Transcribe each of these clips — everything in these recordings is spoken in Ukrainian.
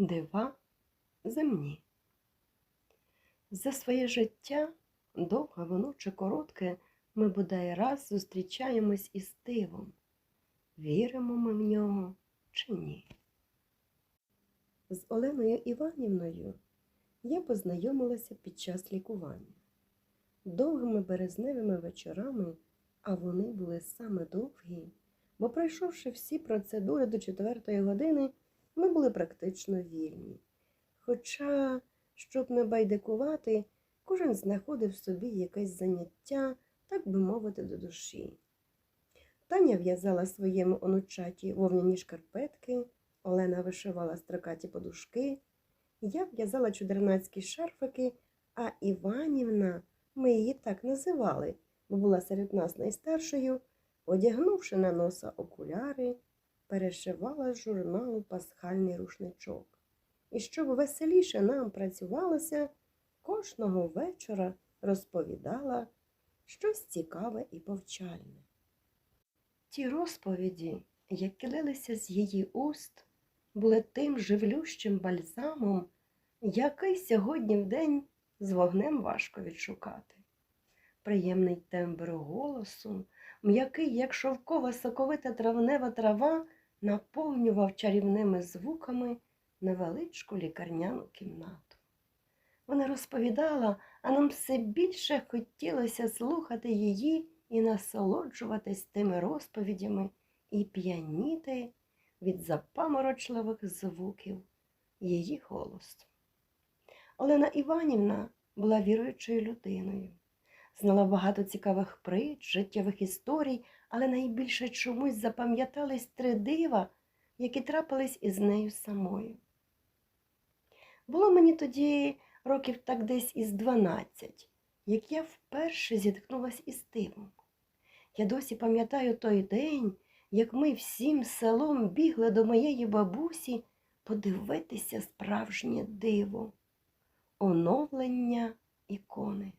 Дива земні. За своє життя, довге воно чи коротке, ми бодай раз зустрічаємось із дивом. Віримо ми в нього чи ні? З Оленою Іванівною я познайомилася під час лікування. Довгими березневими вечорами, а вони були саме довгі, бо пройшовши всі процедури до четвертої години, ми були практично вільні. Хоча, щоб не байдикувати, кожен знаходив собі якесь заняття, так би мовити, до душі. Таня в'язала своєму онучаті вовняні шкарпетки, Олена вишивала строкаті подушки, я в'язала чудернацькі шарфики, а Іванівна, ми її так називали, бо була серед нас найстаршою, одягнувши на носа окуляри, перешивала з журналу пасхальний рушничок. І щоб веселіше нам працювалося, кожного вечора розповідала щось цікаве і повчальне. Ті розповіді, які лилися з її уст, були тим живлющим бальзамом, який сьогодні в день з вогнем важко відшукати. Приємний тембр голосу, м'який, як шовкова соковита травнева трава, наповнював чарівними звуками невеличку лікарняну кімнату. Вона розповідала, а нам все більше хотілося слухати її і насолоджуватись тими розповідями і п'яніти від запаморочливих звуків її голосу. Олена Іванівна була віруючою людиною, знала багато цікавих притч, життєвих історій, але найбільше чомусь запам'ятались три дива, які трапились із нею самою. Було мені тоді років так десь із дванадцять, як я вперше зіткнулась із дивом. Я досі пам'ятаю той день, як ми всім селом бігли до моєї бабусі подивитися справжнє диво, оновлення ікони.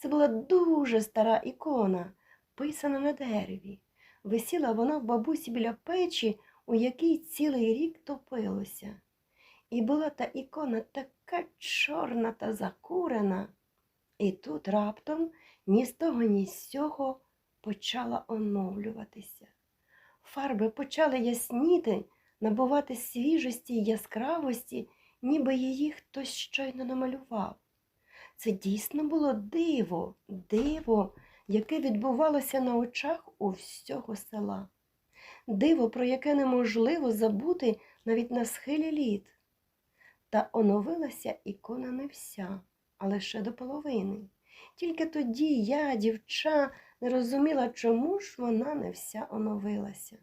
Це була дуже стара ікона, писана на дереві. Висіла вона в бабусі біля печі, у якій цілий рік топилося. І була та ікона така чорна та закурена. І тут раптом ні з того, ні з цього почала оновлюватися. Фарби почали ясніти, набувати свіжості й яскравості, ніби її хтось щойно намалював. Це дійсно було диво, диво, яке відбувалося на очах у всього села. Диво, про яке неможливо забути навіть на схилі літ. Та оновилася ікона не вся, а лише до половини. Тільки тоді я, дівча, не розуміла, чому ж вона не вся оновилася.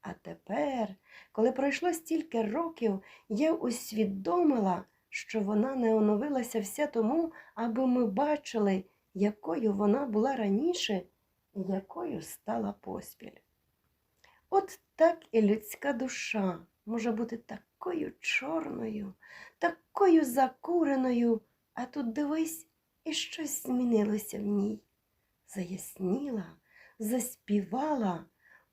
А тепер, коли пройшло стільки років, я усвідомила, що вона не оновилася вся тому, аби ми бачили, якою вона була раніше і якою стала поспіль. От так і людська душа може бути такою чорною, такою закуреною, а тут дивись, і щось змінилося в ній. Заясніла, заспівала,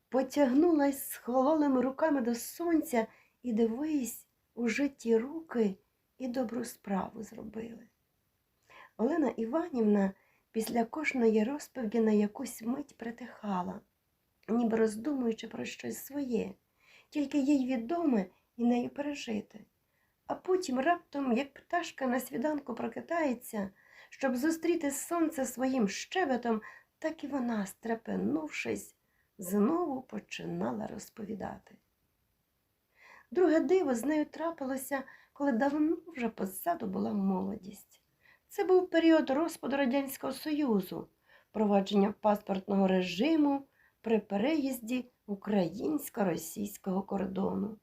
потягнулась з хололими руками до сонця і дивись, уже ті руки і добру справу зробили. Олена Іванівна після кожної розповіді на якусь мить притихала, ніби роздумуючи про щось своє, тільки їй відоме і нею пережити. А потім раптом, як пташка на свіданку прокидається, щоб зустріти сонце своїм щебетом, так і вона, стрепенувшись, знову починала розповідати. Друге диво з нею трапилося, коли давно вже позаду була молодість. Це був період розпаду Радянського Союзу, провадження паспортного режиму при переїзді українсько-російського кордону.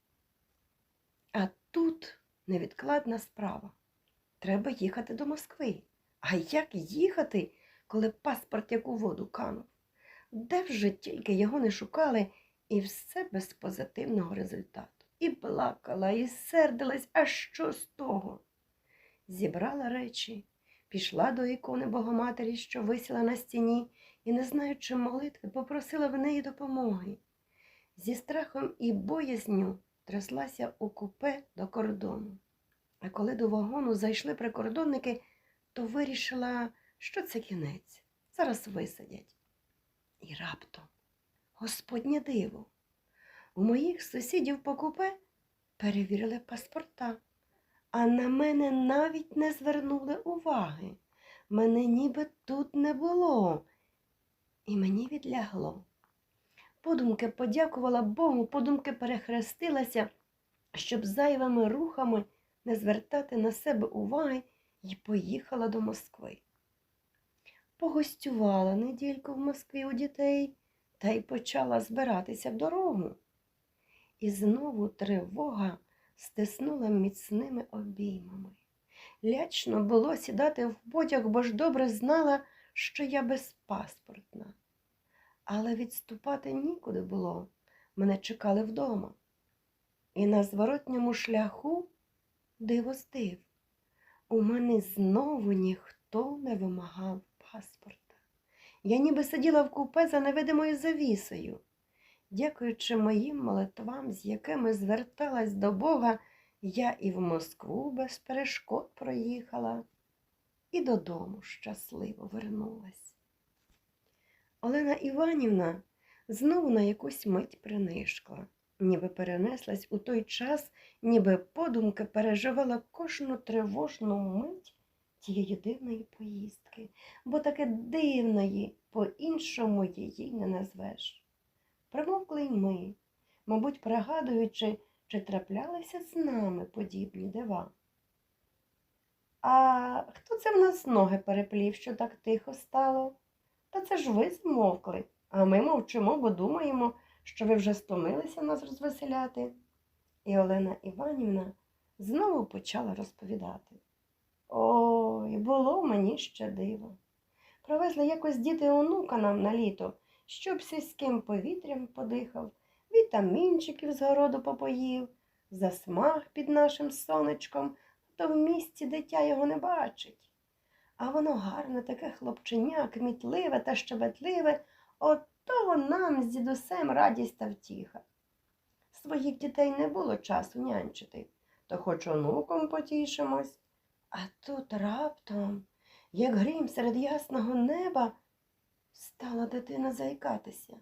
А тут невідкладна справа. Треба їхати до Москви. А як їхати, коли паспорт як у воду канув? Де вже тільки його не шукали, і все без позитивного результату. І плакала, і сердилась, а що з того? Зібрала речі, пішла до ікони Богоматері, що висіла на стіні, і, не знаючи молитви, попросила в неї допомоги. Зі страхом і боязню тряслася у купе до кордону. А коли до вагону зайшли прикордонники, то вирішила, що це кінець. Зараз висадять. І раптом, господнє диво, у моїх сусідів по купе перевірили паспорта, а на мене навіть не звернули уваги. Мене ніби тут не було, і мені відлягло. Подумки подякувала Богу, подумки перехрестилася, щоб зайвими рухами не звертати на себе уваги і поїхала до Москви. Погостювала недільку в Москві у дітей та й почала збиратися в дорогу. І знову тривога стиснула міцними обіймами. Лячно було сідати в потяг, бо ж добре знала, що я безпаспортна. Але відступати нікуди було. Мене чекали вдома. І на зворотньому шляху диво здив. У мене знову ніхто не вимагав паспорта. Я ніби сиділа в купе за невидимою завісою. Дякуючи моїм молитвам, з якими зверталась до Бога, я і в Москву без перешкод проїхала, і додому щасливо вернулась. Олена Іванівна знову на якусь мить принишкла, ніби перенеслась у той час, ніби подумки переживала кожну тривожну мить тієї дивної поїздки, бо таке дивної по-іншому її не назвеш. Примовкли й ми, мабуть, пригадуючи, чи траплялися з нами подібні дива. А хто це в нас ноги переплів, що так тихо стало? Та це ж ви змовкли, а ми мовчимо, бо думаємо, що ви вже стомилися нас розвеселяти. І Олена Іванівна знову почала розповідати. Ой, було мені ще диво. Привезли якось діти онука нам на літо, щоб сільським повітрям подихав, вітамінчиків з городу попоїв, засмаг під нашим сонечком, то в місті дитя його не бачить. А воно гарне таке хлопченя, кмітливе та щебетливе, от того нам з дідусем радість та втіха. Своїх дітей не було часу нянчити, то хоч онуком потішимось. А тут раптом, як грім серед ясного неба, стала дитина заїкатися.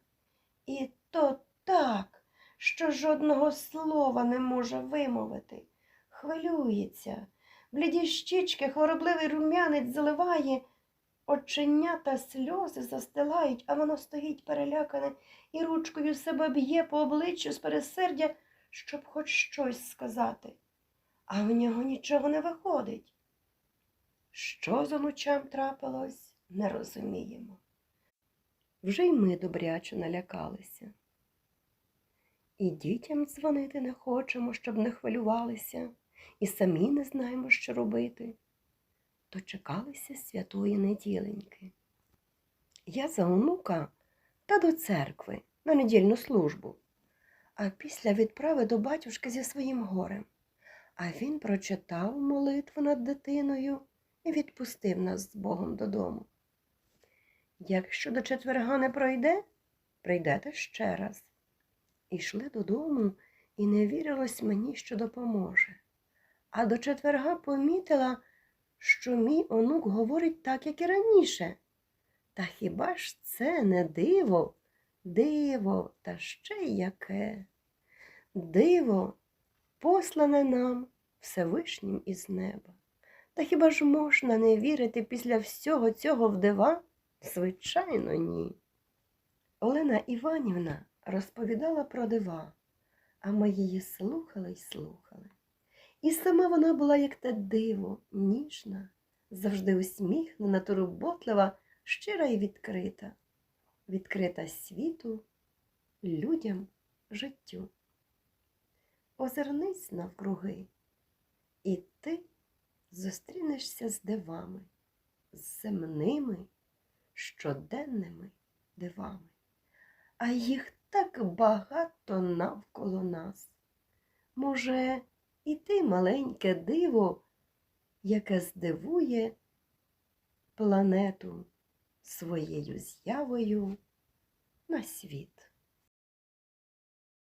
І то так, що жодного слова не може вимовити. Хвилюється, бліді щічки, хворобливий рум'янець заливає, оченята сльози застилають, а воно стоїть перелякане і ручкою себе б'є по обличчю з пересердя, щоб хоч щось сказати. А в нього нічого не виходить. Що з онучам трапилось, не розуміємо. Вже й ми добряче налякалися. І дітям дзвонити не хочемо, щоб не хвилювалися, і самі не знаємо, що робити. Дочекалися святої неділеньки. Я за онука та до церкви на недільну службу, а після відправи до батюшки зі своїм горем. А він прочитав молитву над дитиною і відпустив нас з Богом додому. Якщо до четверга не пройде, прийдете ще раз. Ішли додому, і не вірилось мені, що допоможе. А до четверга помітила, що мій онук говорить так, як і раніше. Та хіба ж це не диво? Диво, та ще яке? Диво, послане нам Всевишнім із неба. Та хіба ж можна не вірити після всього цього в дива? Звичайно, ні. Олена Іванівна розповідала про дива, а ми її слухали й слухали. І сама вона була, як те диво, ніжна, завжди усміхнена, турботлива, щира і відкрита, відкрита світу, людям, життю. Озирнись навкруги, і ти зустрінешся з дивами, з земними, щоденними дивами. А їх так багато навколо нас. Може, і ти маленьке диво, яке здивує планету своєю з'явою на світ.